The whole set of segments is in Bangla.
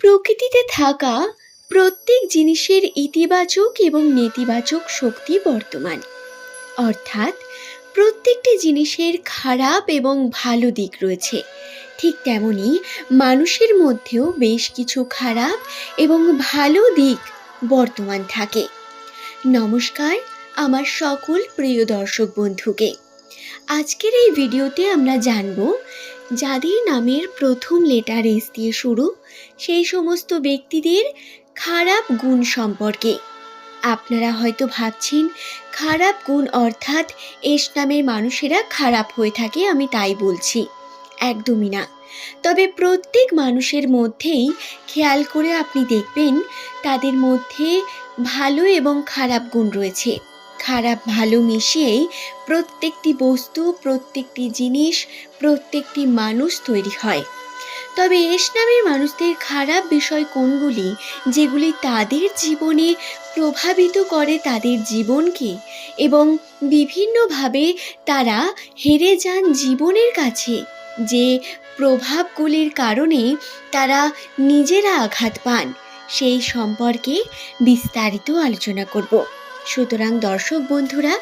প্রকৃতিতে থাকা প্রত্যেক জিনিসের ইতিবাচক এবং নেতিবাচক শক্তি বর্তমান। অর্থাৎ প্রত্যেকটি জিনিসের খারাপ এবং ভালো দিক রয়েছে। ঠিক তেমনি মানুষের মধ্যেও বেশ কিছু খারাপ এবং ভালো দিক বর্তমান থাকে। নমস্কার আমার সকল প্রিয় দর্শক বন্ধুকে। আজকের এই ভিডিওতে আমরা জানব যাদের নামের প্রথম লেটার এস দিয়ে শুরু, সেই সমস্ত ব্যক্তিদের খারাপ গুণ সম্পর্কে। আপনারা হয়তো ভাবছেন, খারাপ গুণ অর্থাৎ এস নামের মানুষেরা খারাপ হয়ে থাকে, আমি তাই বলছি। একদমই না। তবে প্রত্যেক মানুষের মধ্যেই খেয়াল করে আপনি দেখবেন, তাদের মধ্যে ভালো এবং খারাপ গুণ রয়েছে। খারাপ ভালো মিশিয়েই প্রত্যেকটি বস্তু, প্রত্যেকটি জিনিস, প্রত্যেকটি মানুষ তৈরি হয়। তবে এস নামের মানুষদের খারাপ বিষয় কোনগুলি? যেগুলি তাদের জীবনে প্রভাবিত করে তাদের জীবনকে এবং বিভিন্নভাবে তারা হেরে যান জীবনের কাছে, যে প্রভাবগুলির কারণে তারা নিজেরা আঘাত পান, সেই সম্পর্কে বিস্তারিত আলোচনা করব। সুতরাং দর্শক বন্ধুরা,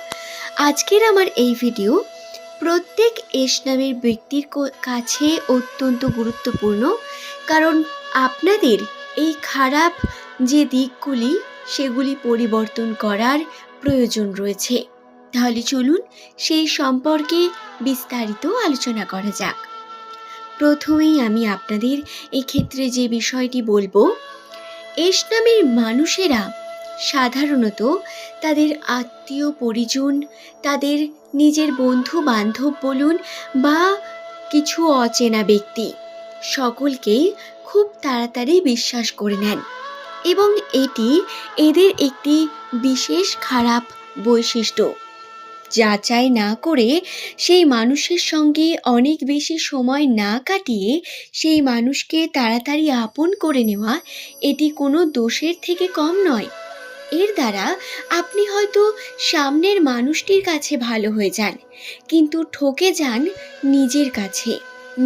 আজকের আমার এই ভিডিও প্রত্যেক এস নামের ব্যক্তির কাছে অত্যন্ত গুরুত্বপূর্ণ। কারণ আপনাদের এই খারাপ যে দিকগুলি, সেগুলি পরিবর্তন করার প্রয়োজন রয়েছে। তাহলে চলুন সেই সম্পর্কে বিস্তারিত আলোচনা করা যাক। প্রথমেই আমি আপনাদের এক্ষেত্রে যে বিষয়টি বলব, এস নামের মানুষেরা সাধারণত তাদের আত্মীয় পরিজন, তাদের নিজের বন্ধু বান্ধব বলুন বা কিছু অচেনা ব্যক্তি সকলকেই খুব তাড়াতাড়ি বিশ্বাস করে নেন। এবং এটি এদের একটি বিশেষ খারাপ বৈশিষ্ট্য। যাচাই না করে সেই মানুষের সঙ্গে অনেক বেশি সময় না কাটিয়ে সেই মানুষকে তাড়াতাড়ি আপন করে নেওয়া, এটি কোনো দোষের থেকে কম নয়। এর দ্বারা আপনি হয়তো সামনের মানুষটির কাছে ভালো হয়ে যান, কিন্তু ঠকে যান নিজের কাছে,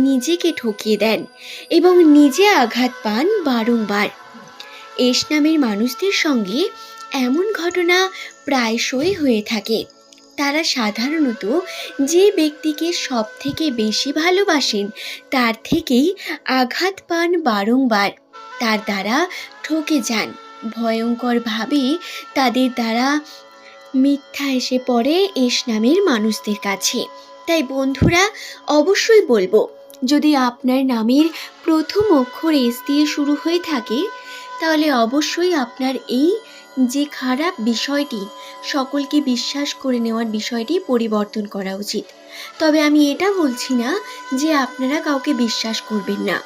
নিজেকে ঠকিয়ে দেন এবং নিজে আঘাত পান বারংবার। এস নামের মানুষদের সঙ্গে এমন ঘটনা প্রায়শই হয়ে থাকে। তারা সাধারণত যে ব্যক্তিকে সব থেকে বেশি ভালোবাসেন, তার থেকেই আঘাত পান বারংবার, তার দ্বারা ঠকে যান। ভয়ঙ্করভাবে তাদের দ্বারা মিথ্যা এসে পড়ে এস নামের মানুষদের কাছে। তাই বন্ধুরা, অবশ্যই বলব, যদি আপনার নামের প্রথম অক্ষর এস দিয়ে শুরু হয়ে থাকে, তাহলে অবশ্যই আপনার এই যে খারাপ বিষয়টি, সকলকে বিশ্বাস করে নেওয়ার বিষয়টি পরিবর্তন করা উচিত। তবে আমি এটা বলছি না যে আপনারা কাউকে বিশ্বাস করবেন না।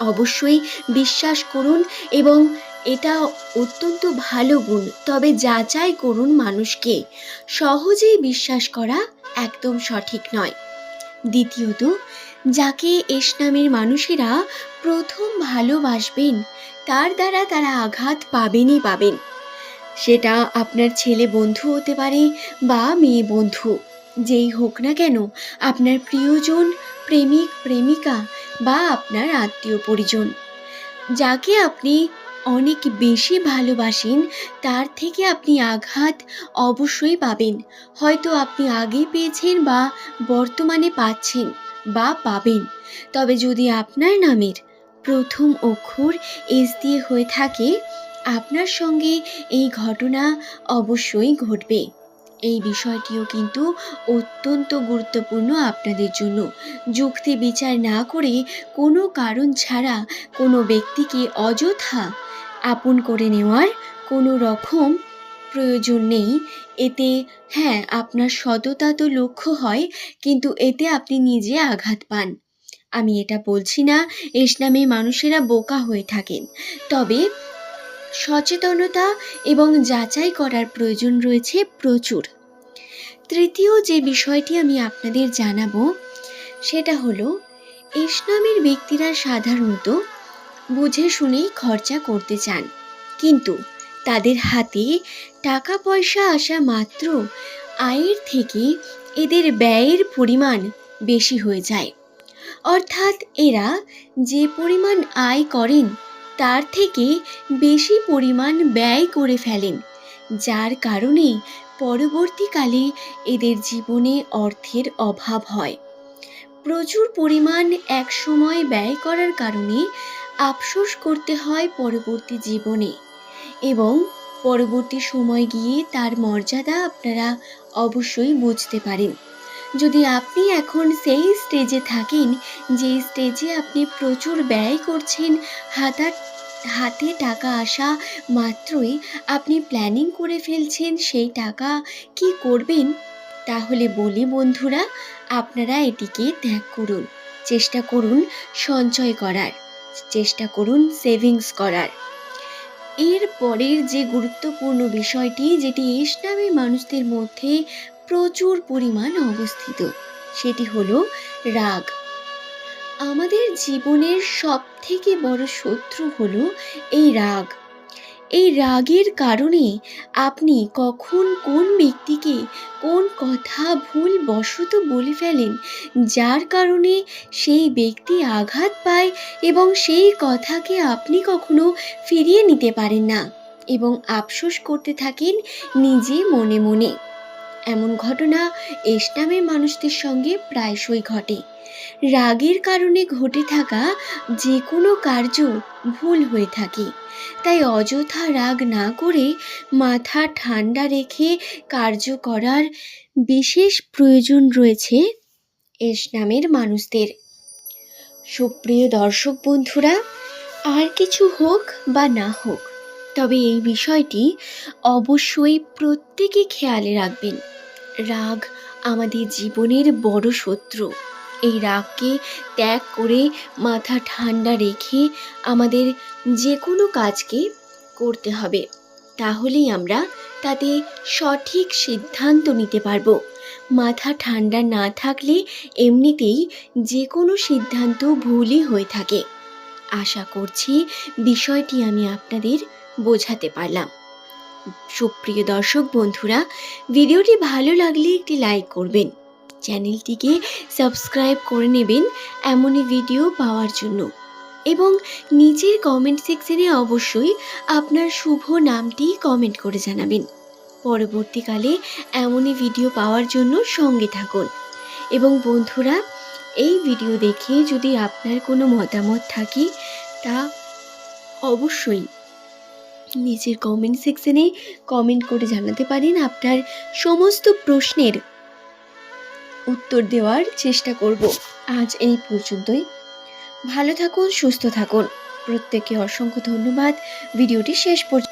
অবশ্যই বিশ্বাস করুন এবং এটা অত্যন্ত ভালো গুণ। তবে যাচাই করুন মানুষকে। সহজেই বিশ্বাস করা একদম সঠিক নয়। দ্বিতীয়ত, যাকে এস নামের মানুষেরা প্রথম ভালোবাসবেন, তার দ্বারা তারা আঘাত পাবেনই পাবেন। সেটা আপনার ছেলে বন্ধু হতে পারে বা মেয়ে বন্ধু। যেই হোক না কেন, আপনার প্রিয়জন, প্রেমিক, প্রেমিকা বা আপনার আত্মীয় পরিজন। যাকে আপনি অনেক বেশি ভালোবাসেন, তার থেকে আপনি আঘাত অবশ্যই পাবেন। হয়তো আপনি আগে পেয়েছেন বা বর্তমানে পাচ্ছেন বা পাবেন। তবে যদি আপনার নামের প্রথম অক্ষর এস দিয়ে হয়ে থাকে, আপনার সঙ্গে এই ঘটনা অবশ্যই ঘটবে। এই বিষয়টিও কিন্তু অত্যন্ত গুরুত্বপূর্ণ আপনাদের জন্য। যুক্তি বিচার না করে কোনো কারণ ছাড়া কোনো ব্যক্তিকে অযথা আপন করে নেওয়ার কোনো রকম প্রয়োজন নেই। এতে হ্যাঁ আপনার সততা তো লক্ষ্য হয়, কিন্তু এতে আপনি নিজে আঘাত পান। আমি এটা বলছি না এস নামে মানুষেরা বোকা হয়ে থাকেন। তবে সচেতনতা এবং যাচাই করার প্রয়োজন রয়েছে প্রচুর। তৃতীয় যে বিষয়টি আমি আপনাদের জানাব, সেটা হলো এস নামের ব্যক্তিরা সাধারণত বুঝে শুনেই খরচা করতে চান। কিন্তু তাদের হাতে টাকা পয়সা আসা মাত্র আয়ের থেকে এদের ব্যয়ের পরিমাণ বেশি হয়ে যায়। অর্থাৎ এরা যে পরিমাণ আয় করেন, তার থেকে বেশি পরিমাণ ব্যয় করে ফেলেন, যার কারণে পরবর্তীকালে এদের জীবনে অর্থের অভাব হয়। প্রচুর পরিমাণ একসময় ব্যয় করার কারণে আফসোস করতে হয় পরবর্তী জীবনে এবং পরবর্তী সময় গিয়ে তার মর্যাদা আপনারা অবশ্যই বুঝতে পারেন। যদি আপনি এখন সেই স্টেজে থাকেন, যে স্টেজে আপনি প্রচুর ব্যয় করছেন, হাতার, হাতে টাকা আসা মাত্রই আপনি প্ল্যানিং করে ফেলছেন সেই টাকা কি করবেন, তাহলে বলি বন্ধুরা, আপনারা এটিকে ত্যাগ করুন, চেষ্টা করুন সঞ্চয় করার। চেষ্টা করুন সেভিংস করার। এর পরের যে গুরুত্বপূর্ণ বিষয়টি, যেটি ইসলামী মানুষদের মধ্যে প্রচুর পরিমাণ অবস্থিত, সেটি হল রাগ। আমাদের জীবনের সব থেকে বড় শত্রু হলো এই রাগ। এই রাগের কারণে আপনি কখন কোন ব্যক্তিকে কোন কথা ভুল বশত বলে ফেলেন, যার কারণে সেই ব্যক্তি আঘাত পায় এবং সেই কথাকে আপনি কখনো ফিরিয়ে নিতে পারেন না এবং আফসোস করতে থাকেন নিজে মনে মনে। এমন ঘটনা ইসলামের মানুষদের সঙ্গে প্রায়শই ঘটে। রাগের কারণে ঘটে থাকা যে কোনো কার্য ভুল হয়ে থাকে। তাই অযথা রাগ না করে মাথা ঠান্ডা রেখে কার্য করার বিশেষ প্রয়োজন রয়েছে ইসলামের মানুষদের। সুপ্রিয় দর্শক বন্ধুরা, আর কিছু হোক বা না হোক, তবে এই বিষয়টি অবশ্যই প্রত্যেকে খেয়ালে রাখবেন। রাগ আমাদের জীবনের বড় শত্রু। এই রাগকে ত্যাগ করে মাথা ঠান্ডা রেখে আমাদের যে কোনো কাজকে করতে হবে। তাহলেই আমরা তাতে সঠিক সিদ্ধান্ত নিতে পারব। মাথা ঠান্ডা না থাকলে এমনিতেই যে কোনো সিদ্ধান্ত ভুলই হয়ে থাকে। আশা করছি বিষয়টি আমি আপনাদের বোঝাতে পারলাম। সুপ্রিয় দর্শক বন্ধুরা, ভিডিওটি ভালো লাগলে একটি লাইক করবেন। চ্যানেলটিকে সাবস্ক্রাইব করে নেবেন এমনই ভিডিও পাওয়ার জন্য। এবং নিচের কমেন্ট সেকশনে অবশ্যই আপনার শুভ নামটি কমেন্ট করে জানাবেন। পরবর্তীকালে এমনই ভিডিও পাওয়ার জন্য সঙ্গে থাকুন। এবং বন্ধুরা, এই ভিডিও দেখে যদি আপনার কোনো মতামত থাকে, তা অবশ্যই নিচের কমেন্ট সেকশনে কমেন্ট করে জানাতে পারেন আপনার সমস্ত প্রশ্নের উত্তর দেওয়ার চেষ্টা করব। আজ এই পর্যন্তই। ভালো থাকুন, সুস্থ থাকুন। প্রত্যেকে অসংখ্য ধন্যবাদ। ভিডিওটি শেষ পর্যন্ত